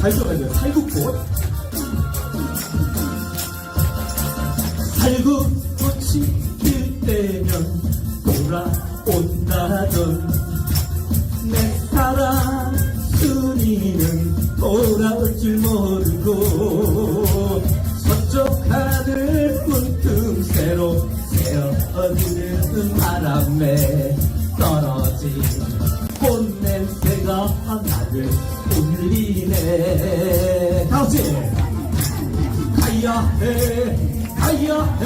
잘 들어가야 돼요. 살구꽃. 살구꽃이 필 때면 돌아온다던 내 사랑 순이는 돌아올 줄 모르고 서쪽 하늘 문틈 새로 새어드는 바람에 떨어진 꽃 냄새가 나를 울리네. 다같이 가야 해 가야 해.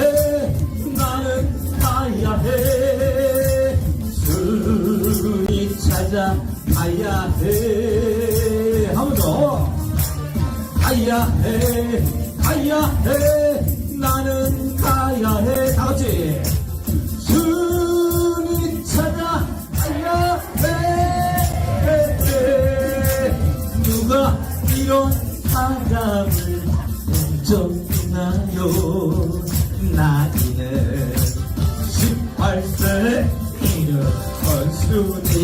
나는 가야 해. 순이 찾아 가야 해 한번 더. 가야 해 가야 해. 나는 가야 해. 다같이 이런 사람을 훔쳤나요 나이는 18세 이는 헌순이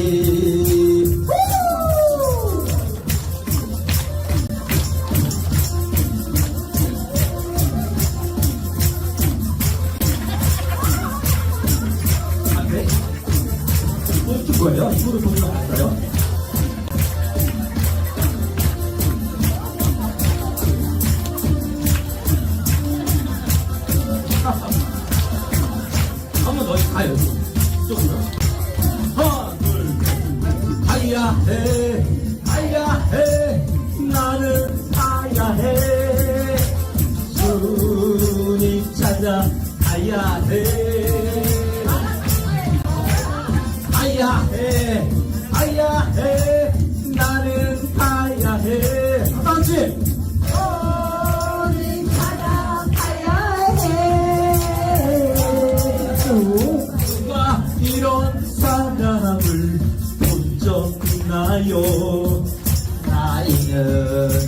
안돼 어떤 거예요? 이거를 보면 알까요? 더 가요. 조금요. 하나, 둘, 셋. 가야 해, 가야 해, 나는 가야 해. 순이 찾아 가야 해. 가야 해, 가야 해, 哟，那 tại.